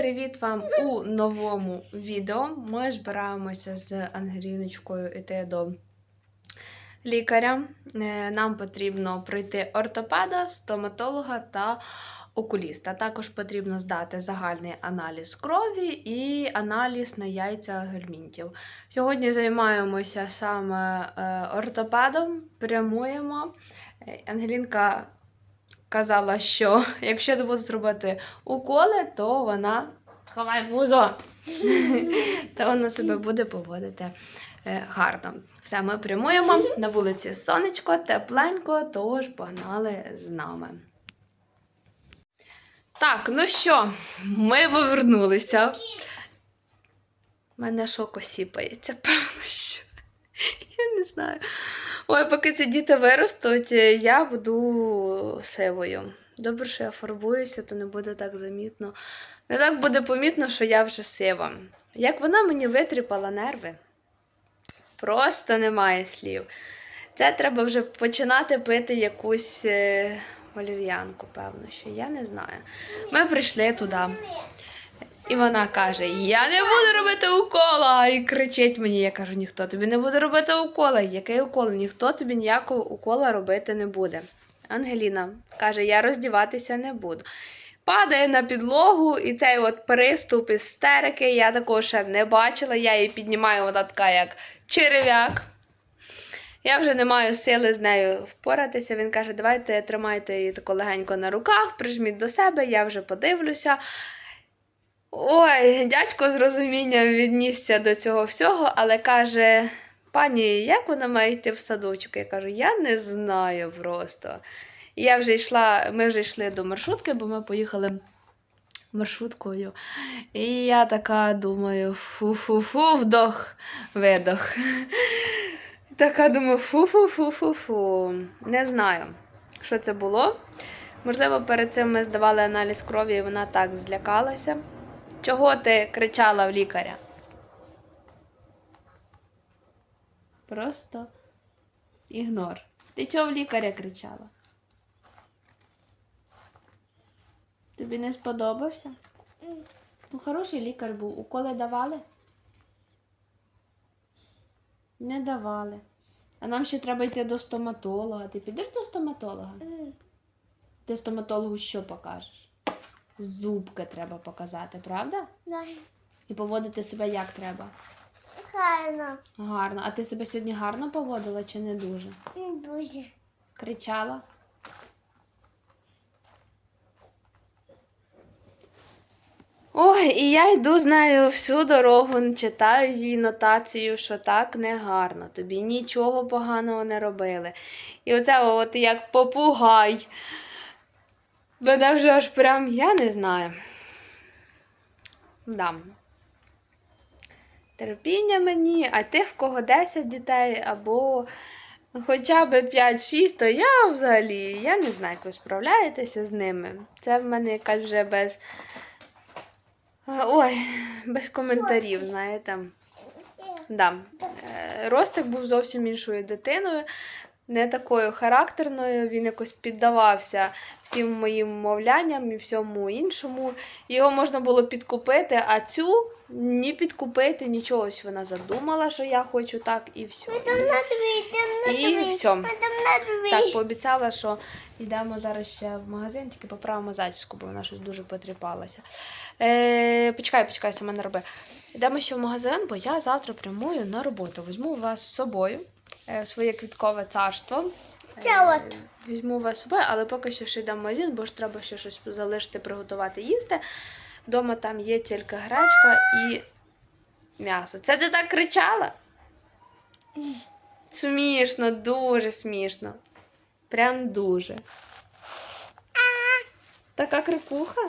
Привіт вам у новому відео. Ми збираємося з Ангеліночкою йти до лікаря. Е, Нам потрібно пройти ортопеда, стоматолога та окуліста. Також потрібно здати загальний аналіз крові і аналіз на яйця гельмінтів. Сьогодні займаємося саме е, ортопедом, прямуємо. Е, Ангелінка казала, що якщо не будуть робити уколи, то вона сховай вузо, то вона себе буде поводити е, гарно. Все, ми прямуємо на вулиці сонечко, тепленько, тож погнали з нами. Так, ну що, ми повернулися. У мене шоко сіпається, певно, що. Я не знаю. Ой, поки ці діти виростуть, я буду сивою. Добре, що я фарбуюся, то не буде так замітно. Не так буде помітно, що я вже сива. Як вона мені витріпала нерви. Просто немає слів. Це треба вже починати пити якусь е, валір'янку, певно, що я не знаю. Ми прийшли туди. І вона каже: Я не буду робити укола. І кричить мені. Я кажу, ніхто тобі не буде робити укола. Який укол? Ніхто тобі ніякого укола робити не буде. Ангеліна каже: Я роздіватися не буду. Падає на підлогу, і цей от приступ істерики я такого ще не бачила. Я її піднімаю, вона така, як черев'як. Я вже не маю сили з нею впоратися. Він каже: давайте тримайте її тако легенько на руках, прижміть до себе, я вже подивлюся. Ой, дядько з розумінням віднісся до цього всього, але каже: пані, як вона має йти в садочок? Я кажу, я не знаю просто. І я вже йшла, ми вже йшли до маршрутки, бо ми поїхали маршруткою. І я така думаю, фу-фу-фу, вдох, видох. Така думаю, фу-фу-фу-фу-фу. Не знаю, що це було. Можливо, перед цим ми здавали аналіз крові, і вона так злякалася. Чого ти кричала в лікаря? Просто ігнор. Ти чого в лікаря кричала? Тобі не сподобався? Ну, хороший лікар був. Уколи давали? Не давали. А нам ще треба йти до стоматолога. Ти підеш до стоматолога? Ти стоматологу що покажеш? Зубки треба показати, правда? Да. І поводити себе як треба. Гарно. Гарно. А ти себе сьогодні гарно поводила чи не дуже? Не дуже. Кричала? Ой, і я йду з нею всю дорогу, читаю їй нотацію, що так не гарно, тобі нічого поганого не робили. І оце от як попугай. Мене вже аж прям, я не знаю. Да. Терпіння мені, а ти в кого 10 дітей або хоча б 5-6, то я взагалі я не знаю, як ви справляєтеся з ними. Це в мене якась вже без. Ой, без коментарів, знаєте. Да. Е, Ростик був зовсім іншою дитиною, не такою характерною. Він якось піддавався всім моїм мовлянням і всьому іншому. Його можна було підкупити, а цю ні підкупити, нічого. Ось вона задумала, що я хочу так, і все. І дві. Так, пообіцяла, що йдемо зараз ще в магазин, тільки поправимо зачіску, бо вона щось дуже потріпалася. Е, почекай, почекай, сама не роби. Йдемо ще в магазин, бо я завтра прямую на роботу. Візьму вас з собою, своє квіткове царство. Це от. Візьму вас собою, але поки що ще йдемо в магазин, бо ж треба ще щось залишити, приготувати їсти. Вдома там є тільки гречка і м'ясо. Це ти так кричала? Смішно, дуже смішно. Прям дуже. Така крикуха.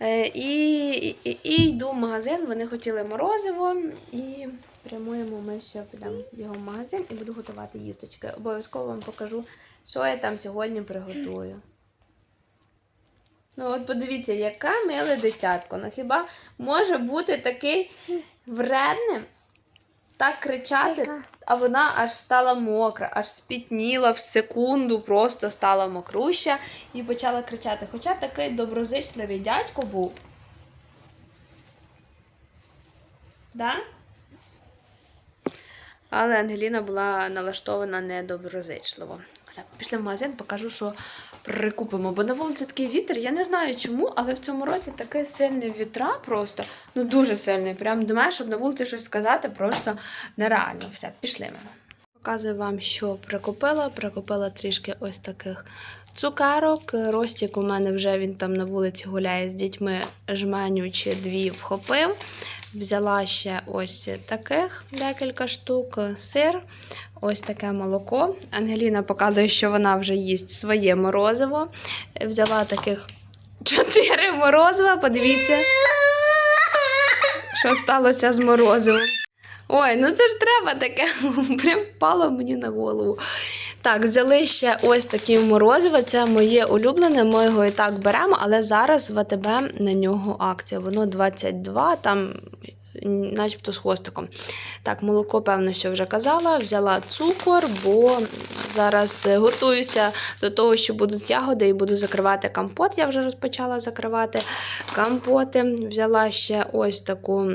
Е, і, і, і, і йду в магазин, вони хотіли морозиво, і прямуємо ми ще підемо в його магазин і буду готувати їсточки. Обов'язково вам покажу, що я там сьогодні приготую. Ну, от подивіться, яка миле дитятко. Ну хіба може бути такий вредним? так кричати, а вона аж стала мокра, аж спітніла в секунду, просто стала мокруща і почала кричати. Хоча такий доброзичливий дядько був. Да? Але Ангеліна була налаштована недоброзичливо. Пішли в магазин, покажу, що прикупимо. Бо на вулиці такий вітер. Я не знаю чому, але в цьому році такий сильний вітра просто, ну дуже сильний. Прям мене, щоб на вулиці щось сказати, просто нереально. Все, пішли ми. Показую вам, що прикупила. Прикупила трішки ось таких цукерок. Ростік у мене вже він там на вулиці гуляє з дітьми, жменю чи дві вхопив. Взяла ще ось таких декілька штук, сир, ось таке молоко. Ангеліна показує, що вона вже їсть своє морозиво. Взяла таких чотири морозива. Подивіться, що сталося з морозивом. Ой, ну це ж треба таке. Прям впало мені на голову. Так, взяли ще ось такі морозиво. Це моє улюблене. Ми його і так беремо, але зараз в АТБ на нього акція. Воно 22, там начебто з хвостиком. Так, молоко, певно, що вже казала. Взяла цукор, бо зараз е, готуюся до того, що будуть ягоди, і буду закривати компот. Я вже розпочала закривати компоти. Взяла ще ось таку,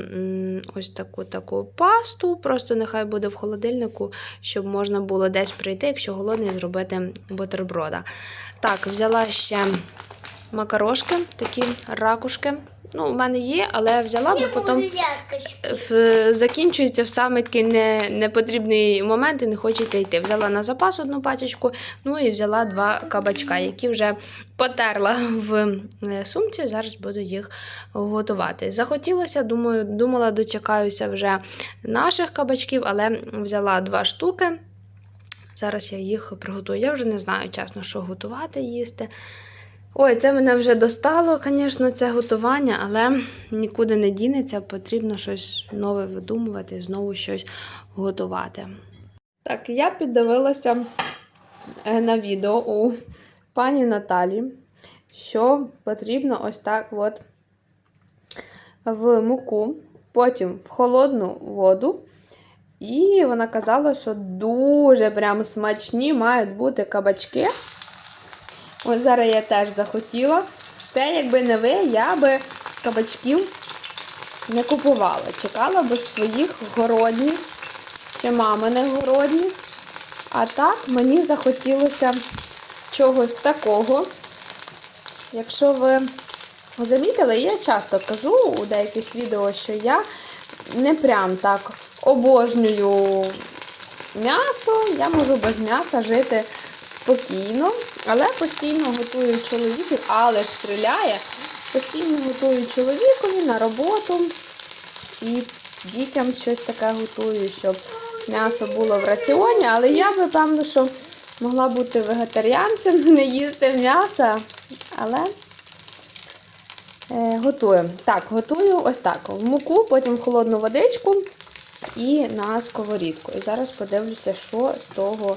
ось таку таку пасту. Просто нехай буде в холодильнику, щоб можна було десь прийти, якщо голодний, зробити бутерброда. Так, взяла ще макарошки, такі ракушки. Ну, у мене є, але взяла, бо потім в, закінчується в саме такий не, непотрібний момент і не хочеться йти. Взяла на запас одну пачечку, ну і взяла два кабачка, які вже потерла в е, сумці. Зараз буду їх готувати. Захотілося, думаю, думала, дочекаюся вже наших кабачків, але взяла два штуки. Зараз я їх приготую. Я вже не знаю, чесно, що готувати їсти. Ой, це мене вже достало, звісно, це готування, але нікуди не дінеться, потрібно щось нове видумувати, знову щось готувати. Так, я піддивилася е, на відео у пані Наталі, що потрібно ось так от в муку, потім в холодну воду. І вона казала, що дуже прям смачні мають бути кабачки. Ось зараз я теж захотіла. Це, якби не ви, я би кабачків не купувала. Чекала би своїх городніх чи маминих городніх. А так мені захотілося чогось такого. Якщо ви замітили, я часто кажу у деяких відео, що я не прям так обожнюю м'ясо, я можу без м'яса жити спокійно, але постійно готую чоловіку, але стріляє, постійно готую чоловікові на роботу і дітям щось таке готую, щоб м'ясо було в раціоні, але я би, певно, що могла бути вегетаріанцем, не їсти м'яса, але е, готую. Так, готую ось так. Муку, потім в холодну водичку і на сковорідку. І зараз подивлюся, що з того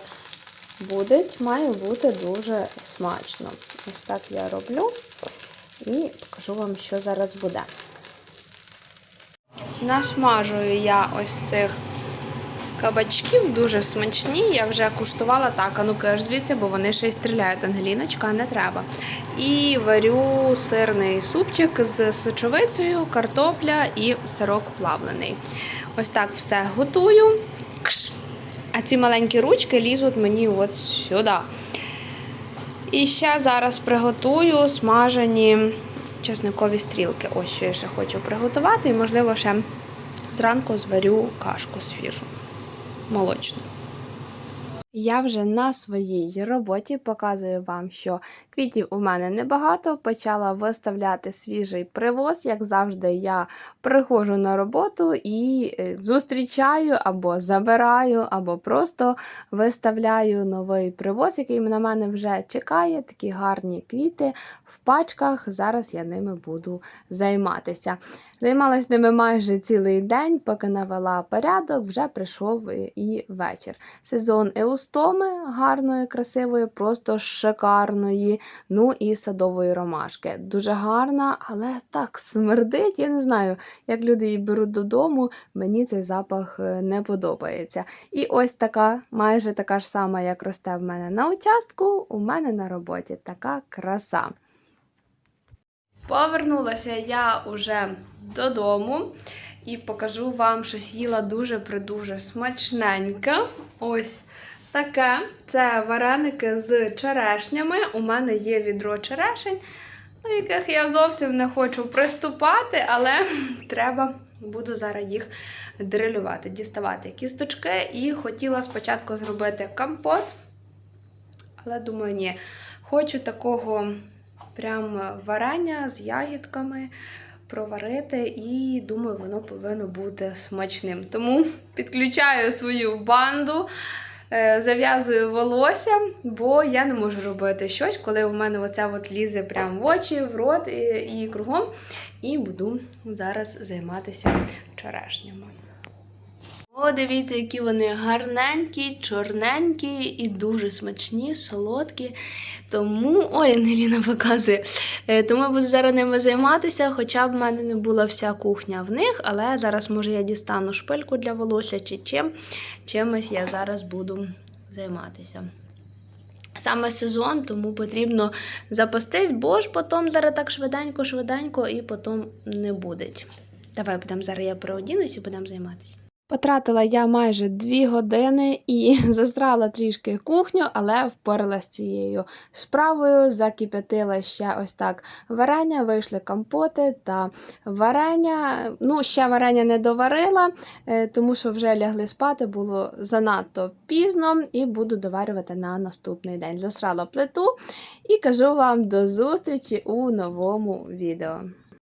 буде. Має бути дуже смачно. Ось так я роблю і покажу вам, що зараз буде. Насмажую я ось цих кабачків, дуже смачні. Я вже куштувала так, а ну аж звідси, бо вони ще й стріляють. Ангеліночка, не треба. І варю сирний супчик з сочовицею, картопля і сирок плавлений. Ось так все готую. Кш. А ці маленькі ручки лізуть мені от сюди. І ще зараз приготую смажені чесникові стрілки. Ось що я ще хочу приготувати. І, можливо, ще зранку зварю кашку свіжу, молочну. Я вже на своїй роботі показую вам, що квітів у мене небагато. Почала виставляти свіжий привоз. Як завжди, я приходжу на роботу і е, зустрічаю або забираю, або просто виставляю новий привоз, який на мене вже чекає. Такі гарні квіти в пачках. Зараз я ними буду займатися. Займалась ними майже цілий день, поки навела порядок, вже прийшов і вечір. Сезон еус лангустоми гарної, красивої, просто шикарної. Ну і садової ромашки. Дуже гарна, але так смердить. Я не знаю, як люди її беруть додому. Мені цей запах е, не подобається. І ось така, майже така ж сама, як росте в мене на участку, у мене на роботі. Така краса. Повернулася я уже додому і покажу вам, що їла дуже-придуже смачненьке. Ось таке. Це вареники з черешнями. У мене є відро черешень, до яких я зовсім не хочу приступати, але треба буду зараз їх дрилювати, діставати кісточки. І хотіла спочатку зробити компот. Але думаю, ні. Хочу такого прям варення з ягідками проварити, і думаю, воно повинно бути смачним. Тому підключаю свою банду, зав'язую волосся, бо я не можу робити щось, коли у мене оця от лізе прямо в очі, в рот і, і кругом. І буду зараз займатися черешнями. О, дивіться, які вони гарненькі, чорненькі і дуже смачні, солодкі. Тому, ой, Ангеліна показує. Е, Тому я буду зараз ними займатися, хоча б в мене не була вся кухня в них, але зараз, може, я дістану шпильку для волосся чи чим. Чимось я зараз буду займатися. Саме сезон, тому потрібно запастись, бо ж потім зараз так швиденько-швиденько і потім не буде. Давай будемо зараз я переодінусь і будемо займатися. Потратила я майже дві години і застрала трішки кухню, але впоралася з цією справою. Закип'ятила ще ось так варення, вийшли компоти та варення. Ну, ще варення не доварила, е, тому що вже лягли спати, було занадто пізно, і буду доварювати на наступний день. Засрала плиту і кажу вам до зустрічі у новому відео.